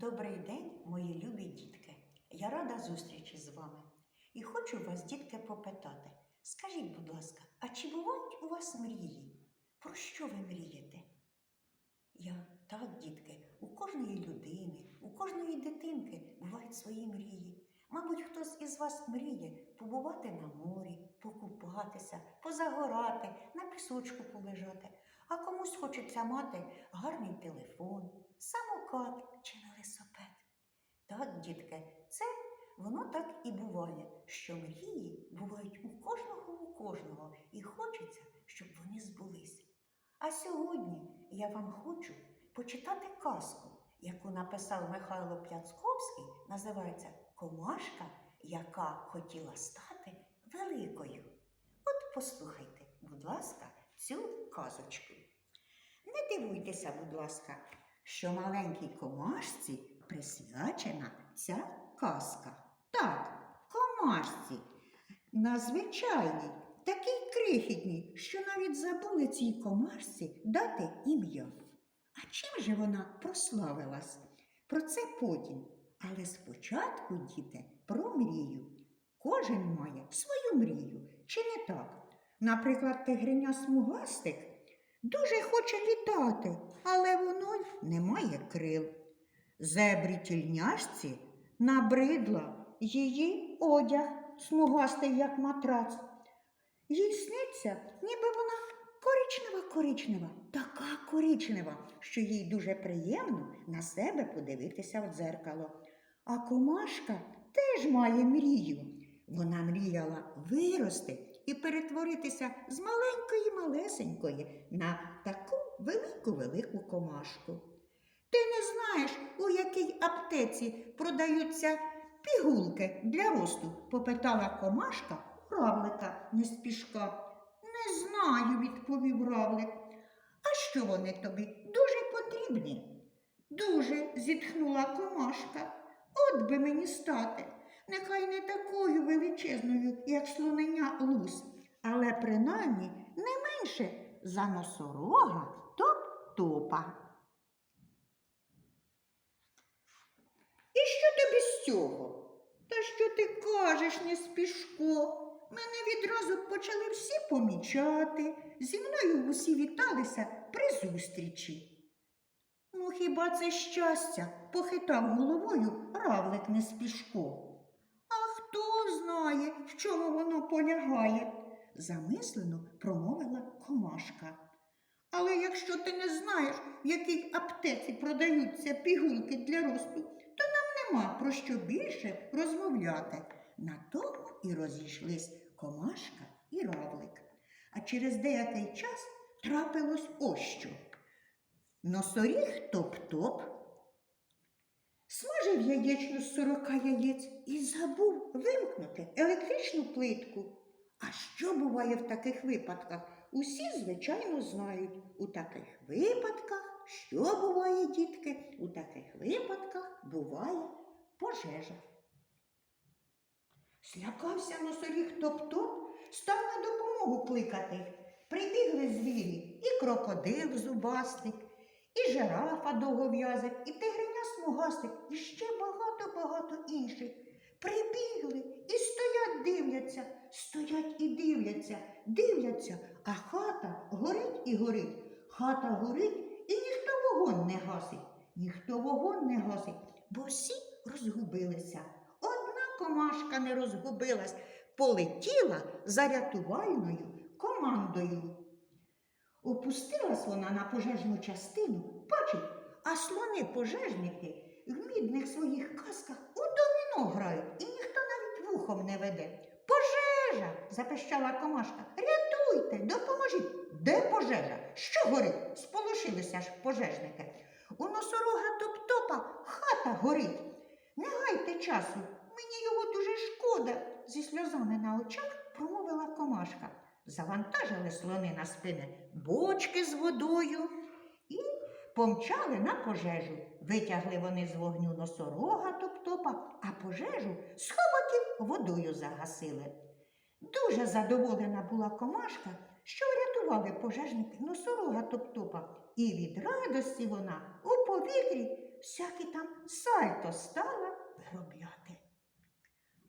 Добрий день, мої любі дітки. Я рада зустрічі з вами. І хочу вас, дітки, попитати. Скажіть, будь ласка, а чи бувають у вас мрії? Про що ви мрієте? Я так, дітки, у кожної людини, у кожної дитинки бувають свої мрії. Мабуть, хтось із вас мріє побувати на морі, покупатися, позагорати, на пісочку полежати, а комусь хочеться мати гарний телефон, самокат чи велосипед. Так, дітки, це воно так і буває, що мрії бувають у кожного у кожного, і хочеться, щоб вони збулись. А сьогодні я вам хочу почитати казку, яку написав Михайло Пляцковський, називається Комашка, яка хотіла стати великою. От послухайте, будь ласка, цю казочку. Не дивуйтеся, будь ласка, що маленькій комашці присвячена ця казка. Так, комашці. Надзвичайній, такій крихітній, що навіть забули цій комашці дати ім'я. А чим же вона прославилась? Про це потім. Але спочатку, діти, про мрію. Кожен має свою мрію, чи не так? Наприклад, тигриня смугастик дуже хоче літати, але воно не має крил. Зебрі тільняшці набридла її одяг, смугастий, як матрац. Їй сниться, ніби вона коричнева коричнева, така коричнева, що їй дуже приємно на себе подивитися в дзеркало. А комашка теж має мрію. Вона мріяла вирости і перетворитися з маленької малесенької на таку велику-велику комашку. Ти не знаєш, у якій аптеці продаються пігулки для росту? попитала комашка равлика неспішка. Не знаю, відповів равлик. А що вони тобі дуже потрібні? Дуже, зітхнула комашка. От би мені стати. Нехай не такою величезною, як слонення лус, але принаймні не менше за носорога топ-топа. І що тобі з цього? Та що ти кажеш, неспішко? Мене відразу почали всі помічати. Зі мною усі віталися при зустрічі. Ну, хіба це щастя? похитав головою равлик неспішко. Знає, в чому воно полягає? замислено промовила комашка. Але якщо ти не знаєш, в якій аптеці продаються пігулки для росту, то нам нема про що більше розмовляти. На тому і розійшлись комашка і равлик. А через деякий час трапилось ось що. Носоріг топ-топ смажив яєчню з сорока яєць і забув вимкнути електричну плитку. А що буває в таких випадках? Усі, звичайно, знають. У таких випадках, що буває, дітки? У таких випадках буває пожежа. Слякався носоріг топ-топ, став на допомогу кликати. Прибігли звірі і крокодил зубастик, і жирафа довгов'язик, і тигриня смугастик, і ще багато-багато інших. Прибігли і стоять, дивляться, стоять і дивляться, дивляться, а хата горить і горить. Хата горить, і ніхто вогонь не гасить, ніхто вогонь не гасить, бо всі розгубилися. Одна комашка не розгубилась, полетіла за рятувальною командою. Опустилась вона на пожежну частину, бачить, а слони-пожежники в мідних своїх касках у доміно грають, і ніхто навіть вухом не веде. Пожежа! запищала комашка. Рятуйте, допоможіть. Де пожежа? Що горить? Сполошилися ж пожежники. У носорога топ-топа хата горить. Не гайте часу, мені його дуже шкода, зі сльозами на очах промовила комашка. Завантажили слони на спини бочки з водою помчали на пожежу. Витягли вони з вогню носорога топ-топа, а пожежу з хоботів водою загасили. Дуже задоволена була комашка, що врятували пожежники носорога топ-топа, і від радості вона у повітрі всякі там сальто стала виробляти.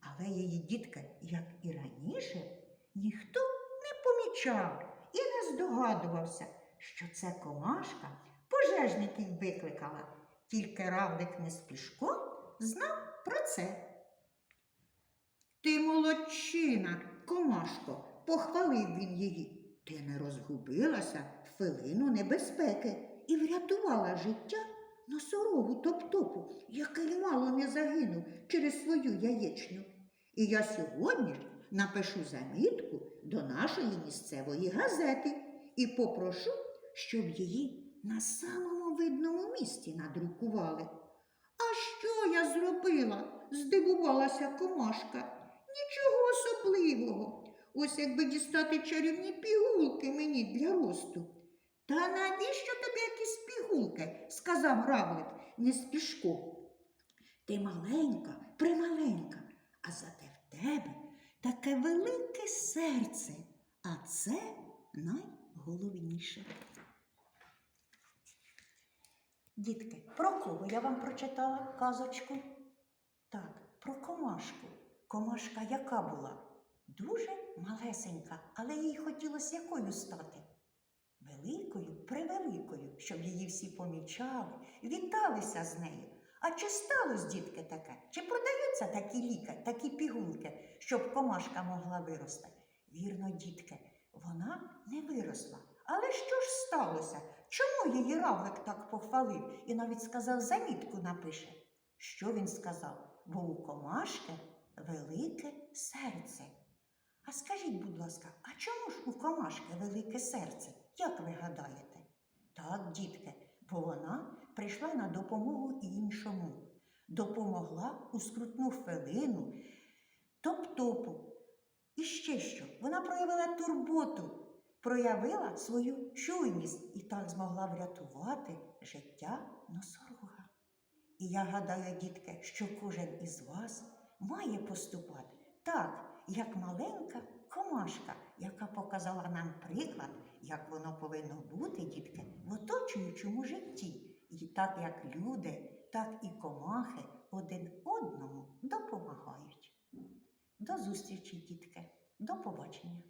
Але її дітка, як і раніше, ніхто не помічав і не здогадувався, що це комашка пожежників викликала. Тільки равлик не спішко знав про це. Ти молодчина, комашко, похвалив він її. Ти не розгубилася хвилину небезпеки і врятувала життя носорогу топ-топу, який мало не загинув через свою яєчню. І я сьогодні ж напишу замітку до нашої місцевої газети і попрошу, щоб її на самому видному місці надрукували. А що я зробила? здивувалася комашка. Нічого особливого. Ось якби дістати чарівні пігулки мені для росту. Та навіщо тобі якісь пігулки? сказав равлик не спішко. Ти маленька, прималенька, а зате в тебе таке велике серце, а це найголовніше. Дітки, про кого я вам прочитала казочку? Так, про комашку. Комашка яка була? Дуже малесенька, але їй хотілося якою стати? Великою, превеликою, щоб її всі помічали, віталися з нею. А чи сталося, дітки, таке? Чи продаються такі ліки, такі пігулки, щоб комашка могла вирости? Вірно, дітки, вона не виросла. Але що ж сталося? Чому її равлик так похвалив і навіть сказав, замітку напише? Що він сказав? Бо у комашки велике серце. А скажіть, будь ласка, а чому ж у комашки велике серце? Як ви гадаєте? Так, дітки, бо вона прийшла на допомогу іншому, допомогла у скрутну хвилину, топ-топу. І ще що? Вона проявила турботу, проявила свою чуйність і так змогла врятувати життя носорога. І я гадаю, дітки, що кожен із вас має поступати так, як маленька комашка, яка показала нам приклад, як воно повинно бути, дітки, в оточуючому житті. І так як люди, так і комахи один одному допомагають. До зустрічі, дітки, до побачення.